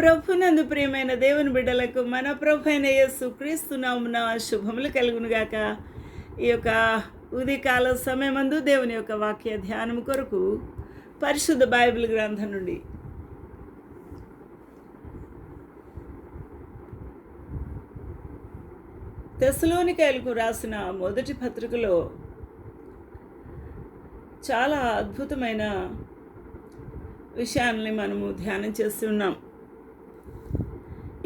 ప్రభునందు ప్రియమైన దేవుని బిడ్డలకు మన ప్రభు అయిన యేసు క్రీస్తునామున శుభములు కలుగునుగాక. ఈ యొక్క ఉదయకాల సమయమందు దేవుని యొక్క వాక్య ధ్యానం కొరకు పరిశుద్ధ బైబిల్ గ్రంథం నుండి తెసలోనికాయలకు రాసిన మొదటి పత్రికలో చాలా అద్భుతమైన విషయాల్ని మనము ధ్యానం చేస్తున్నాం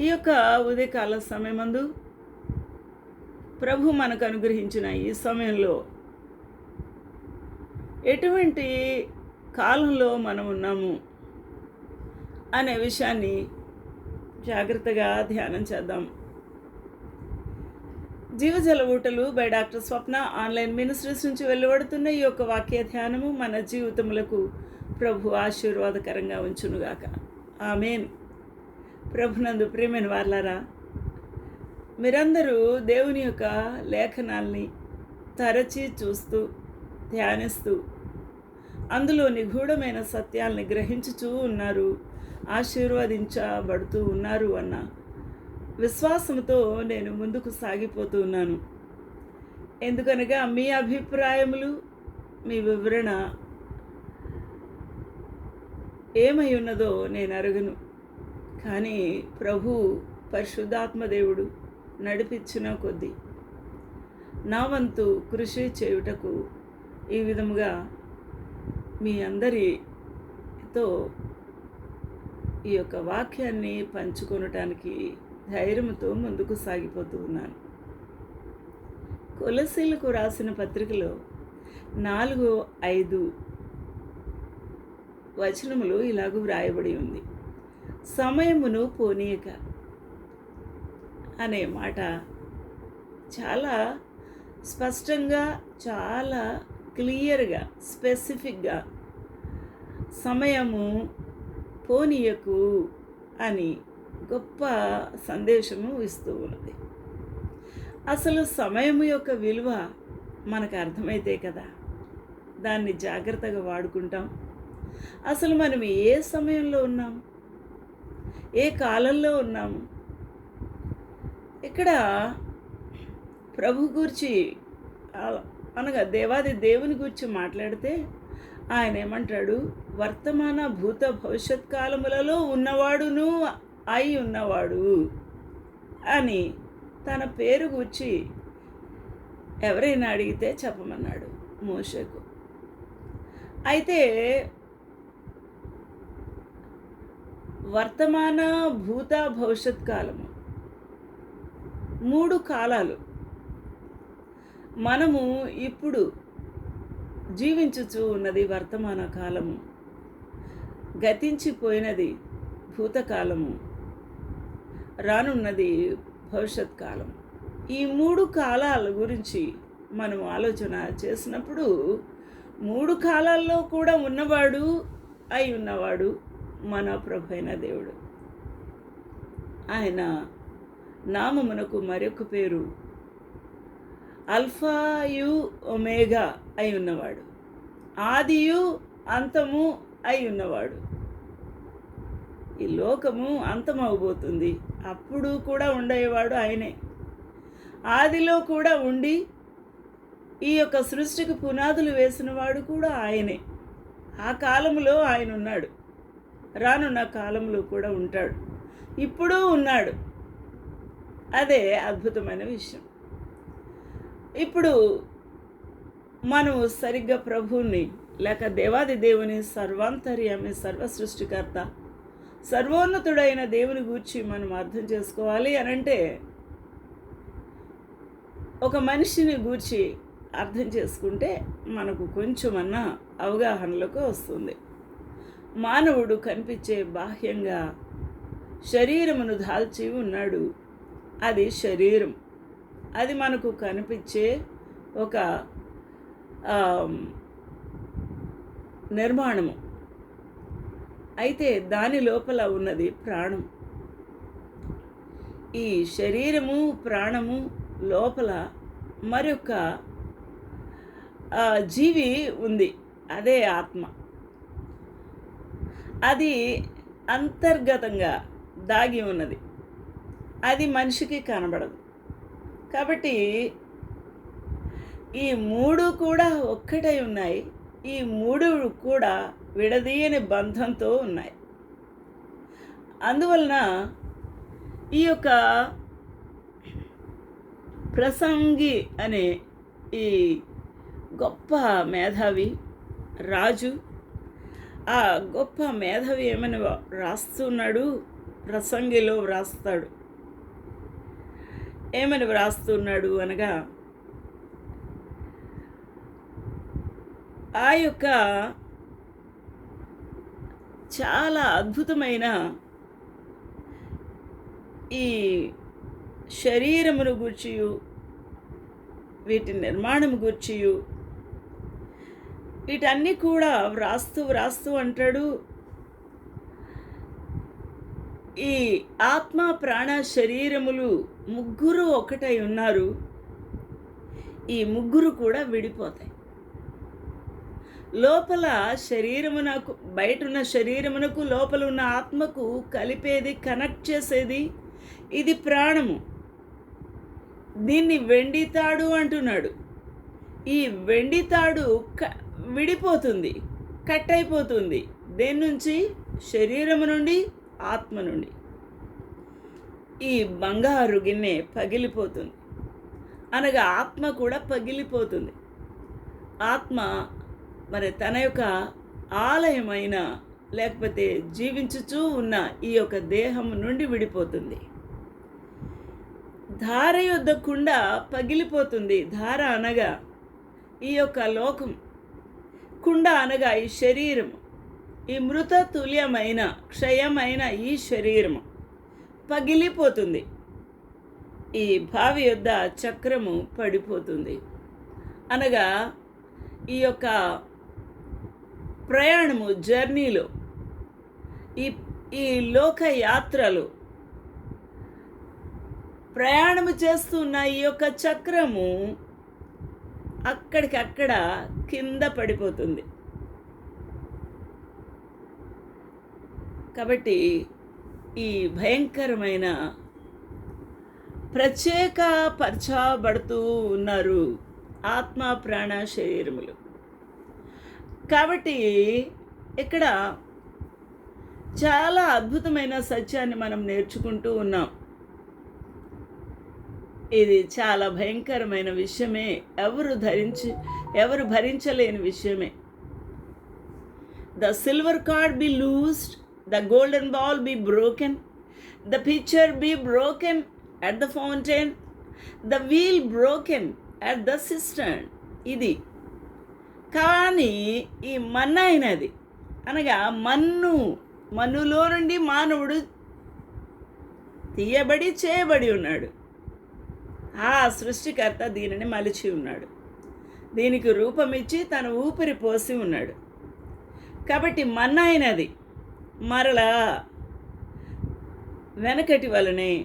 ఈ యొక్క ఉదయకాల సమయమందు ప్రభు మనకు అనుగ్రహించిన ఈ సమయంలో ఎటువంటి కాలంలో మనం ఉన్నాము అనే విషయాన్ని జాగ్రత్తగా ధ్యానం చేద్దాం. జీవజల ఊటలు by doctor Swapna online ministries నుంచి వెలువడుతున్న ఈ యొక్క వాక్య ధ్యానము మన జీవితములకు ప్రభు ఆశీర్వాదకరంగా ఉంచునుగాక. ఆమెన్. ప్రభునందు ప్రేమైన వాళ్ళారా మీరందరూ దేవుని యొక్క లేఖనాల్ని తరచి చూస్తూ ధ్యానిస్తూ అందులో నిగూఢమైన సత్యాల్ని గ్రహించుచూ ఉన్నారు ఆశీర్వదించబడుతూ ఉన్నారు అన్న విశ్వాసంతో నేను ముందుకు సాగిపోతూ ఉన్నాను. ఎందుకనగా మీ అభిప్రాయములు మీ వివరణ ఏమై ఉన్నదో నేను అరగను. కానీ ప్రభు పరిశుద్ధాత్మదేవుడు నడిపించిన కొద్దీ నా వంతు కృషి చేయుటకు ఈ విధముగా మీ అందరితో ఈ యొక్క వాక్యాన్ని పంచుకొనటానికి ధైర్యంతో ముందుకు సాగిపోతూ ఉన్నాను. కొలసీలకు రాసిన పత్రికలో నాలుగు ఐదు వచనములు ఇలాగూ వ్రాయబడి ఉంది. సమయమును పోనీయక. అనే మాట చాలా స్పష్టంగా చాలా క్లియర్గా స్పెసిఫిక్గా సమయము పోనీయకు అని గొప్ప సందేశము ఇస్తూ ఉన్నది. అసలు సమయము యొక్క విలువ మనకు అర్థమైతే కదా దాన్ని జాగ్రత్తగా వాడుకుంటాం. అసలు మనం ఏ సమయంలో ఉన్నాం? ఏ కాలంలో ఉన్నాము? ఇక్కడ ప్రభు గురించి అనగా దేవాది దేవుని గురించి మాట్లాడితే ఆయన ఏమంటాడు? వర్తమాన భూత భవిష్యత్ కాలములలో ఉన్నవాడును అయి ఉన్నవాడు అని తన పేరు గుర్చి ఎవరైనా అడిగితే చెప్పమన్నాడు మోషకు. అయితే వర్తమాన భూత భవిష్యత్ కాలము. మూడు కాలాలు. మనము ఇప్పుడు జీవించుచు ఉన్నది వర్తమాన కాలము. గతించిపోయినది భూతకాలము రానున్నది భవిష్యత్ కాలం ఈ మూడు కాలాల గురించి మనం ఆలోచన చేసినప్పుడు మూడు కాలాల్లో కూడా ఉన్నవాడు అయి ఉన్నవాడు మన ప్రభు అయిన దేవుడు. ఆయన నామమునకు మరొక పేరు అల్ఫాయు ఒమేగా అయి ఉన్నవాడు. ఆదియు అంతము అయి ఉన్నవాడు. ఈ లోకము అంతమవబోతుంది. అప్పుడు కూడా ఉండేవాడు ఆయనే. ఆదిలో కూడా ఉండి ఈ యొక్క సృష్టికి పునాదులు వేసిన వాడు కూడా ఆయనే. ఆ కాలంలో ఆయన ఉన్నాడు రానున్న కాలంలో కూడా ఉంటాడు. ఇప్పుడు ఉన్నాడు. అదే అద్భుతమైన విషయం. ఇప్పుడు మనం సరిగ్గా ప్రభువుని లేక దేవాది దేవుని సర్వాంతర్యామి సర్వ సృష్టికర్త సర్వోన్నతుడైన దేవుని గూర్చి మనం అర్థం చేసుకోవాలి అని అంటే ఒక మనిషిని గూర్చి అర్థం చేసుకుంటే మనకు కొంచెమన్నా అవగాహనలోకి వస్తుంది. మానవుడు కనిపించే బాహ్యంగా శరీరమును దాల్చి ఉన్నాడు. అది శరీరం. అది మనకు కనిపించే ఒక నిర్మాణము. అయితే దాని లోపల ఉన్నది ప్రాణం. ఈ శరీరము ప్రాణము లోపల మరొక జీవి ఉంది. అదే ఆత్మ. అది అంతర్గతంగా దాగి ఉన్నది. అది మనిషికి కనబడదు. కాబట్టి ఈ మూడు కూడా ఒక్కటై ఉన్నాయి. ఈ మూడు కూడా విడదీయని బంధంతో ఉన్నాయి. అందువలన ఈ యొక్క ప్రసంగి అనే ఈ గొప్ప మేధావి రాజు ఆ గొప్ప మేధావి ఏమని వ్రాస్తున్నాడు ప్రసంగిలో వ్రాస్తాడు. ఏమని వ్రాస్తున్నాడు అనగా ఆ యొక్క చాలా అద్భుతమైన ఈ శరీరమును గూర్చియు వీటి నిర్మాణం గూర్చియు వీటన్నీ కూడా వ్రాస్తూ వ్రాస్తూ అంటాడు. ఈ ఆత్మ ప్రాణ శరీరములు ముగ్గురు ఒకటై ఉన్నారు. ఈ ముగ్గురు కూడా విడిపోతాయి. లోపల శరీరమునకు బయట ఉన్న శరీరమునకు లోపల ఉన్న ఆత్మకు కలిపేది కనెక్ట్ చేసేది ఇది ప్రాణము. దీన్ని వెండితాడు అంటున్నాడు. ఈ వెండితాడు క విడిపోతుంది కట్ అయిపోతుంది దేని నుంచి? శరీరము నుండి ఆత్మ నుండి. ఈ బంగారు గిన్నె పగిలిపోతుంది. అనగా ఆత్మ కూడా పగిలిపోతుంది. ఆత్మ మరి తన యొక్క ఆలయమైన లేకపోతే జీవించుచూ ఉన్న ఈ యొక్క దేహం నుండి విడిపోతుంది. ధార యొద్దకుండా పగిలిపోతుంది. ధార అనగా ఈ యొక్క లోకం. కుండ అనగా ఈ శరీరము. ఈ మృత తుల్యమైన క్షయమైన ఈ శరీరము. పగిలిపోతుంది. ఈ భావి యొద్ద చక్రము పడిపోతుంది. అనగా ఈ యొక్క ప్రయాణము జర్నీలో ఈ ఈ లోకయాత్రలు ప్రయాణము చేస్తున్న ఈ యొక్క చక్రము అక్కడికక్కడ కింద పడిపోతుంది. కాబట్టి ఈ భయంకరమైన ప్రత్యేక పరచబడుతూ ఉన్నారు ఆత్మ ప్రాణ శరీరములు. కాబట్టి ఇక్కడ చాలా అద్భుతమైన సత్యాన్ని మనం నేర్చుకుంటూ ఉన్నాం. ఇది చాలా భయంకరమైన విషయమే. ఎవరు ధరించి ఎవరు భరించలేని విషయమే. The silver card be loosed the golden ball be broken the picture be broken at the fountain the wheel broken at the cistern ఇది. కానీ ఈ మన్న అయినది. అనగా మన్ను మన్నులో నుండి మానవుడు తీయబడి చేయబడి ఉన్నాడు. ఆ సృష్టికర్త దీనిని మలిచి ఉన్నాడు. దీనికి రూపమిచ్చి తన ఊపిరి పోసి ఉన్నాడు. కాబట్టి మన్నాయినది మరలా వెనకటి వలనే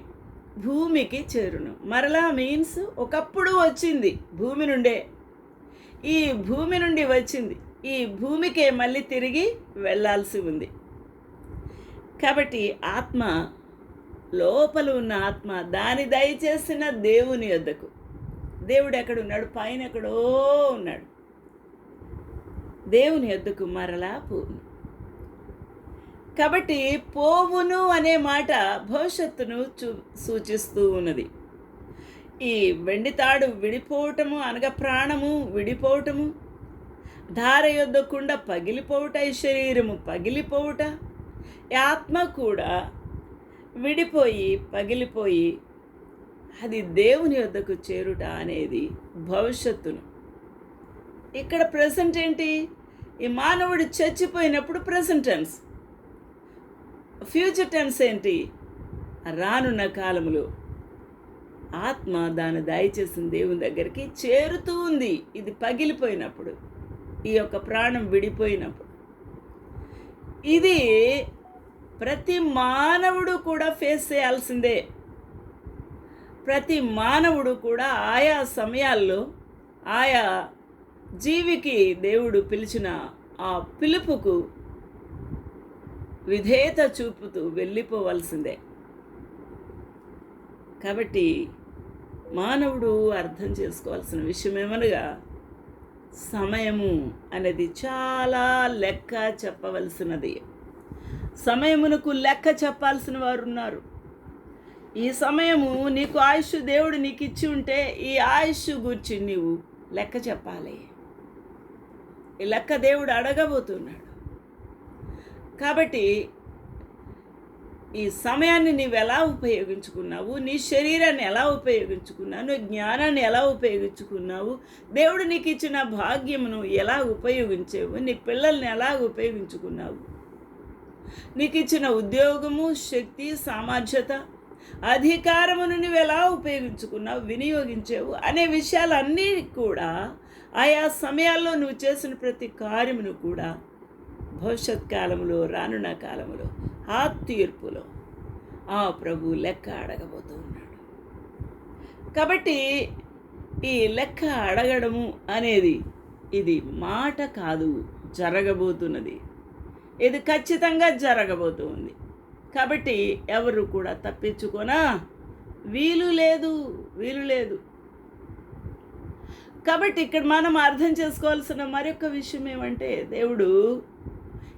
భూమికి చేరును. మరలా మీన్స్ ఒకప్పుడు వచ్చింది భూమి నుండే. ఈ భూమి నుండి వచ్చింది. ఈ భూమికే మళ్ళీ తిరిగి వెళ్ళాల్సి ఉంది. కాబట్టి ఆత్మ లోపల ఉన్న ఆత్మ దాని దయచేసిన దేవుని వద్దకు దేవుడు ఎక్కడున్నాడు? పైన ఎక్కడో ఉన్నాడు. దేవుని వద్దకు మరలా పోవును కాబట్టి పోవును అనే మాట భవిష్యత్తును చూ సూచిస్తూ ఉన్నది. ఈ వెండితాడు విడిపోవటము అనగా ప్రాణము విడిపోవటము ధార యొద్దకుండా పగిలిపోవుట ఈ శరీరము పగిలిపోవుట ఈ ఆత్మ కూడా విడిపోయి పగిలిపోయి అది దేవుని వద్దకు చేరుట అనేది భవిష్యత్తును. ఇక్కడ ప్రజెంట్ ఏంటి? ఈ మానవుడు చచ్చిపోయినప్పుడు ప్రజెంట్ టెన్స్ ఫ్యూచర్ టెన్స్ ఏంటి? రానున్న కాలములో ఆత్మ దాని దయచేసిన దేవుని దగ్గరికి చేరుతూ ఉంది. ఇది పగిలిపోయినప్పుడు ఈ యొక్క ప్రాణం విడిపోయినప్పుడు. ఇది ప్రతి మానవుడు కూడా ఫేస్ చేయాల్సిందే. ప్రతి మానవుడు కూడా ఆయా సమయాల్లో ఆయా జీవికి దేవుడు పిలిచిన ఆ పిలుపుకు విధేయత చూపుతూ వెళ్ళిపోవలసిందే. కాబట్టి మానవుడు అర్థం చేసుకోవాల్సిన విషయం ఏమనగా సమయము అనేది చాలా లెక్క చెప్పవలసినది. సమయమునకు లెక్క చెప్పాల్సిన వారు ఉన్నారు ఈ సమయము నీకు ఆయుష్ దేవుడు నీకు ఇచ్చి ఉంటే ఈ ఆయుష్ గురించి నీవు లెక్క చెప్పాలి. ఈ లెక్క దేవుడు అడగబోతున్నాడు. కాబట్టి ఈ సమయాన్ని నీవు ఎలా ఉపయోగించుకున్నావు? నీ శరీరాన్ని ఎలా ఉపయోగించుకున్నావు? నీ జ్ఞానాన్ని ఎలా ఉపయోగించుకున్నావు? దేవుడు నీకు ఇచ్చిన భాగ్యమును ఎలా ఉపయోగించావు? నీ పిల్లల్ని ఎలా ఉపయోగించుకున్నావు? నీకు ఇచ్చిన ఉద్యోగము శక్తి సామర్థ్యత అధికారమును నువ్వు ఎలా ఉపయోగించుకున్నావు వినియోగించావు అనే విషయాలన్నీ కూడా ఆయా సమయాల్లో నువ్వు చేసిన ప్రతి కార్యమును కూడా భవిష్యత్ కాలంలో రానున్న కాలంలో ఆ తీర్పులో ఆ ప్రభు లెక్క అడగబోతూ ఉన్నాడు. కాబట్టి ఈ లెక్క అడగడము అనేది ఇది మాట కాదు జరగబోతున్నది. ఇది ఖచ్చితంగా జరగబోతుంది. కాబట్టి ఎవరు కూడా తప్పించుకోనా? వీలు లేదు వీలు లేదు. కాబట్టి ఇక్కడ మనం అర్థం చేసుకోవాల్సిన మరొక విషయం ఏమంటే దేవుడు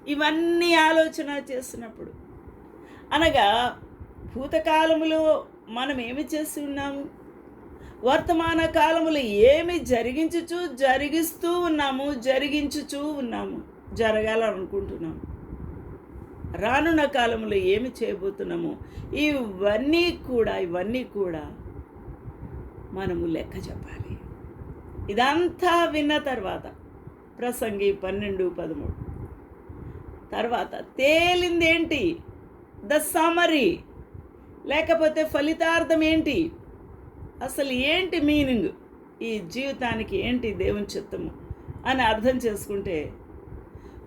ఇవన్నీ ఆలోచన చేసినప్పుడు. అనగా భూతకాలములో మనం ఏమి చేసి ఉన్నాము? వర్తమాన కాలములో ఏమి జరిగించుచు జరిగిస్తూ ఉన్నాము జరిగించుచూ ఉన్నాము జరగాలనుకుంటున్నాము. రానున్న కాలంలో ఏమి చేయబోతున్నాము ఇవన్నీ కూడా ఇవన్నీ కూడా మనము లెక్క చెప్పాలి. ఇదంతా విన్న తర్వాత ప్రసంగి పన్నెండు పదమూడు. తర్వాత తేలిందేంటి? ద సమరీ లేకపోతే ఫలితార్థం ఏంటి? అసలు ఏంటి మీనింగ్? ఈ జీవితానికి ఏంటి దేవుని చిత్తము? అని అర్థం చేసుకుంటే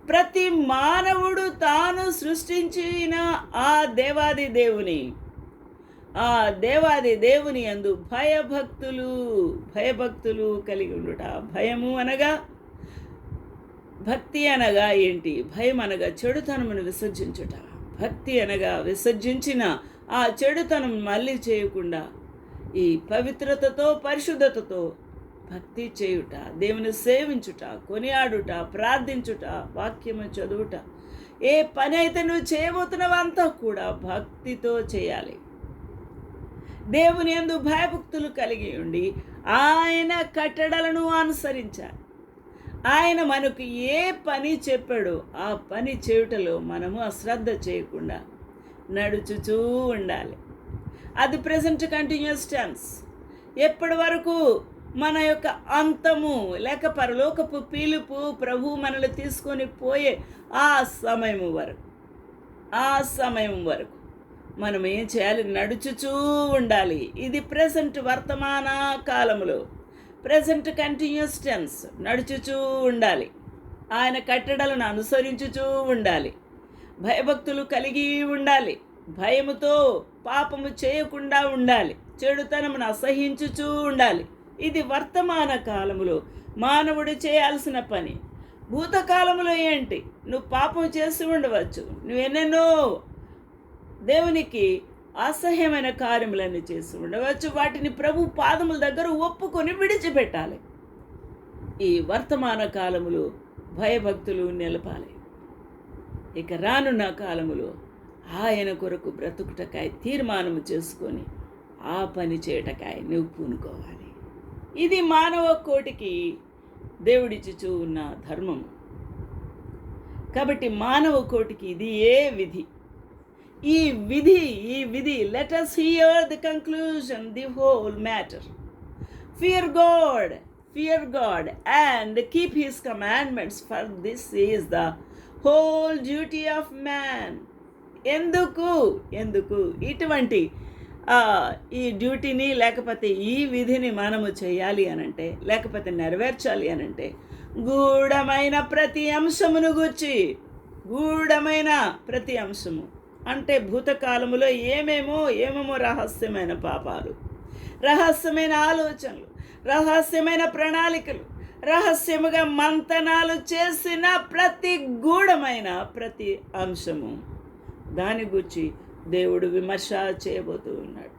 ప్రతి మానవుడు తాను సృష్టించిన ఆ దేవాది దేవుని. ఆ దేవాది దేవుని అందు భయభక్తులు భయభక్తులు కలిగి ఉండుట. భయము అనగా భక్తి అనగా ఏంటి? భయం అనగా చెడుతనమును విసర్జించుట. భక్తి అనగా విసర్జించిన ఆ చెడుతనం మళ్ళీ చేయకుండా ఈ పవిత్రతతో పరిశుద్ధతతో భక్తి చేయుట దేవుని సేవించుట కొనియాడుట ప్రార్థించుట వాక్యము చదువుట. ఏ పని అయితే నువ్వు చేయబోతున్నవంతా కూడా భక్తితో చేయాలి. దేవుని ఎందు భయభక్తులు కలిగి ఉండి ఆయన కట్టడలను అనుసరించాలి. ఆయన మనకు ఏ పని చెప్పాడో ఆ పని చేయుటలో మనము అశ్రద్ధ చేయకుండా నడుచుచూ ఉండాలి. అది ప్రజెంట్ కంటిన్యూస్ టెన్స్ ఎప్పటి వరకు మన యొక్క అంతము లేక పరలోకపు పిలుపు ప్రభు మనల్ని తీసుకొని పోయే ఆ సమయం వరకు ఆ సమయం వరకు మనం ఏం చేయాలి? నడుచుచూ ఉండాలి. ఇది ప్రజెంట్ వర్తమాన కాలంలో ప్రజెంట్ కంటిన్యూస్ టెన్స్ నడుచుచూ ఉండాలి. ఆయన కట్టడలను అనుసరించుచూ ఉండాలి. భయభక్తులు కలిగి ఉండాలి. భయముతో పాపము చేయకుండా ఉండాలి. చెడుతనమును అసహించుచూ ఉండాలి. ఇది వర్తమాన కాలములో మానవుడు చేయాల్సిన పని. భూతకాలంలో ఏంటి? నువ్వు పాపం చేసి ఉండవచ్చు. నువ్వు ఎన్నెన్నో దేవునికి అసహ్యమైన కార్యములన్నీ చేసి ఉండవచ్చు. వాటిని ప్రభు పాదముల దగ్గర ఒప్పుకొని విడిచిపెట్టాలి. ఈ వర్తమాన కాలములో భయభక్తులు నిలపాలి. ఇక రానున్న కాలములో ఆయన కొరకు బ్రతుకుటకాయ తీర్మానము చేసుకొని ఆ పని చేయటకాయ నువ్వు పూనుకోవాలి. ఇది మానవ కోటికి దేవుడిచ్చుచూ ఉన్న ధర్మం. కాబట్టి మానవ కోటికి ఇది ఏ విధి? ఈ విధి ఈ విధి let us hear the conclusion the whole matter fear God fear God and keep his commandments for this is the whole duty of man ఎందుకు? ఎందుకు? ఇటువంటి ఈ డ్యూటీని లేకపోతే ఈ విధిని మనము చేయాలి అనంటే లేకపోతే నెరవేర్చాలి అనంటే గూఢమైన ప్రతి అంశమును గూర్చి గూఢమైన ప్రతి అంశము. అంటే భూతకాలములో ఏమేమో ఏమేమో రహస్యమైన పాపాలు రహస్యమైన ఆలోచనలు రహస్యమైన ప్రణాళికలు రహస్యముగా మంతనాలు చేసిన ప్రతి గూఢమైన ప్రతి అంశము. దాని గురించి దేవుడు విమర్శ చేయబోతూ ఉన్నాడు.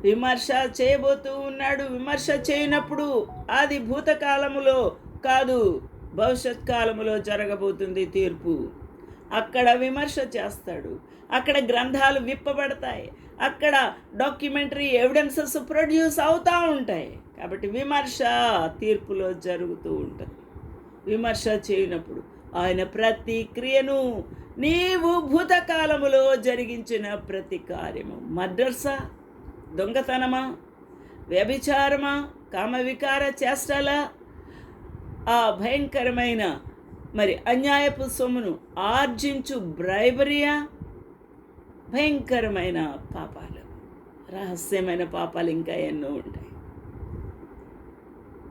విమర్శ చేయబోతూ ఉన్నాడు. విమర్శ చేయనప్పుడు అది భూతకాలములో కాదు భవిష్యత్ కాలములో జరగబోతుంది తీర్పు. అక్కడ విమర్శ చేస్తాడు. అక్కడ గ్రంథాలు విప్పబడతాయి. అక్కడ డాక్యుమెంటరీ ఎవిడెన్సెస్ ప్రొడ్యూస్ అవుతూ ఉంటాయి. కాబట్టి విమర్శ తీర్పులో జరుగుతూ ఉంటుంది. విమర్శ చేయనప్పుడు ఆయన ప్రతి క్రియను నీవు భూతకాలములో జరిగించిన ప్రతి కార్యము. మర్డర్సా దొంగతనమా? వ్యభిచారమా? కామవికార చేష్టలా? ఆ భయంకరమైన మరి అన్యాయపు సొమ్మును ఆర్జించు బ్రైబరియా? భయంకరమైన పాపాలు. రహస్యమైన పాపాలు ఇంకా ఎన్నో ఉంటాయి.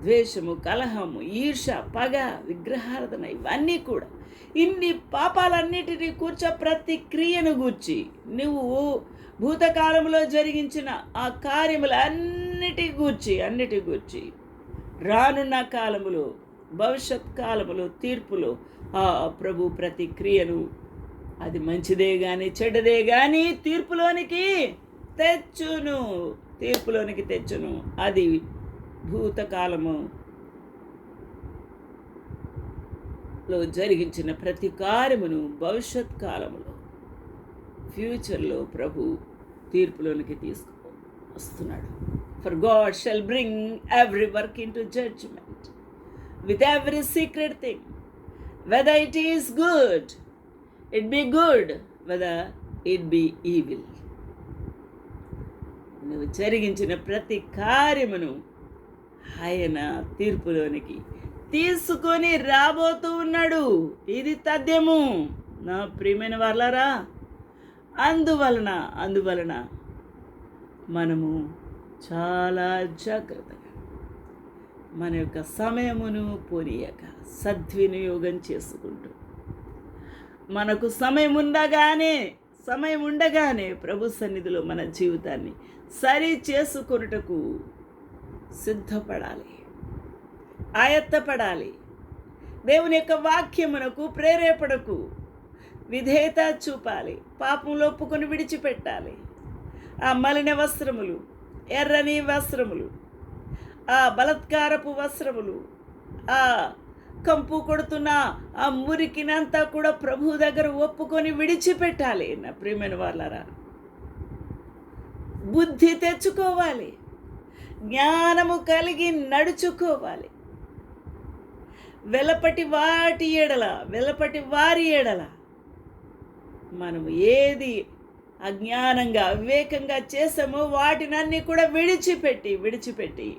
ద్వేషము కలహము ఈర్ష పగ విగ్రహార్థన ఇవన్నీ కూడా ఇన్ని పాపాలన్నిటినీ కూర్చో ప్రతి క్రియను గూర్చి నువ్వు భూతకాలంలో జరిగించిన ఆ కార్యములన్నిటి గూర్చి అన్నిటి గూర్చి రానున్న కాలములో భవిష్యత్ కాలములో తీర్పులో ఆ ప్రభు ప్రతి క్రియను అది మంచిదే కానీ చెడ్డదే కానీ తీర్పులోనికి తెచ్చును తీర్పులోనికి తెచ్చును. అది భూతకాలము. లో జరిగించిన ప్రతి కార్యమును భవిష్యత్ కాలములో ఫ్యూచర్లో ప్రభు తీర్పులోనికి తీసుకు వస్తున్నాడు. For God shall bring every work into judgement with every secret thing whether it is good it be good whether it be evil నువ్వు జరిగించిన ప్రతి కార్యమును ఆయన తీర్పులోనికి తీసుకొని రాబోతూ ఉన్నాడు. ఇది తథ్యము. నా ప్రియమైన వాళ్ళరా అందువలన అందువలన మనము చాలా జాగ్రత్తగా మన యొక్క సమయమును పోనీయక సద్వినియోగం చేసుకుంటూ. మనకు సమయం ఉండగానే సమయం ఉండగానే ప్రభు సన్నిధిలో మన జీవితాన్ని సరి చేసుకొనుటకు సిద్ధపడాలి. ఆయత్తపడాలి. దేవుని యొక్క వాక్యమునకు ప్రేరేపడకు విధేయత చూపాలి. పాపంలో ఒప్పుకొని విడిచిపెట్టాలి. ఆ మలిన వస్త్రములు ఎర్రని వస్త్రములు ఆ బలత్కారపు వస్త్రములు ఆ కంపు కొడుతున్న ఆ మురికినంతా కూడా ప్రభు దగ్గర ఒప్పుకొని విడిచిపెట్టాలి నా ప్రియమైన వాళ్ళరా. బుద్ధి తెచ్చుకోవాలి. జ్ఞానము కలిగి నడుచుకోవాలి. వెలపటి వాటి ఎడల వెలపటి వారి ఎడల మనము ఏది అజ్ఞానంగా వివేకంగా చేసామో వాటినన్నీ కూడా విడిచిపెట్టి విడిచిపెట్టి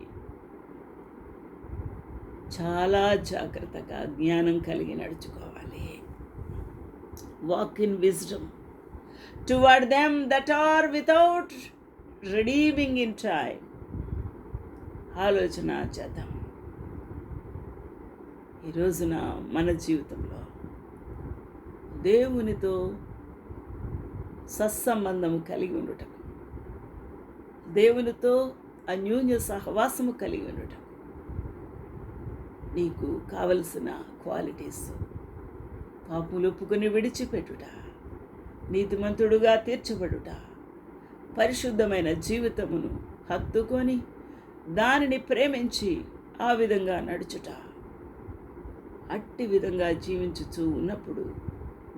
చాలా జాగ్రత్తగా జ్ఞానం కలిగి నడుచుకోవాలి. Walk in wisdom toward them that are without redeeming in time ఆలోచన చేద్దాం. ఈ రోజున మన జీవితంలో దేవునితో సత్సంబంధము కలిగి ఉండటం దేవునితో అన్యోన్య సహవాసము కలిగి ఉండటం నీకు కావలసిన క్వాలిటీస్ పాపులు ఒప్పుకొని విడిచిపెట్టుట నీతిమంతుడుగా తీర్చబడుట పరిశుద్ధమైన జీవితమును హత్తుకొని దానిని ప్రేమించి ఆ విధంగా నడుచుట. అట్టి విధంగా జీవించుచూ ఉన్నప్పుడు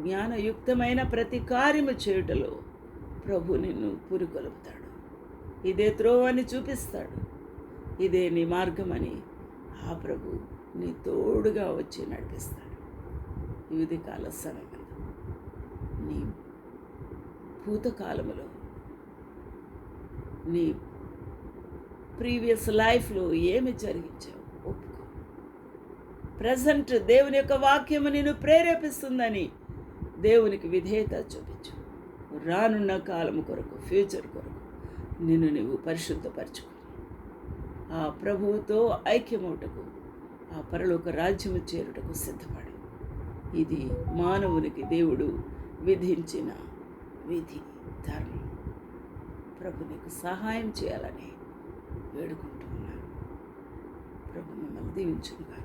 జ్ఞానయుక్తమైన ప్రతి కార్యము చేయుటలో ప్రభు నిన్ను పురికొలుపుతాడు. ఇదే త్రోవని చూపిస్తాడు. ఇదే నీ మార్గమని ఆ ప్రభు నీ తోడుగా వచ్చి నడిపిస్తాడు. వివిధ కాల సమయం నీ భూతకాలములో నీ ప్రీవియస్ లైఫ్లో ఏమి జరిగించావు? ప్రజెంట్ దేవుని యొక్క వాక్యము నేను ప్రేరేపిస్తుందని దేవునికి విధేయత చూపించు. రానున్న కాలము కొరకు ఫ్యూచర్ కొరకు నిన్ను నువ్వు పరిశుద్ధపరచుకో. ఆ ప్రభువుతో ఐక్యమవుటకు ఆ పరలోక రాజ్యము చేరుటకు సిద్ధపడు. ఇది మానవునికి దేవుడు విధించిన విధి ధర్మం. ప్రభు నీకు సహాయం చేయాలని వేడుకుంటున్నాను. ప్రభు మిమ్మల్ని దీవించుగాక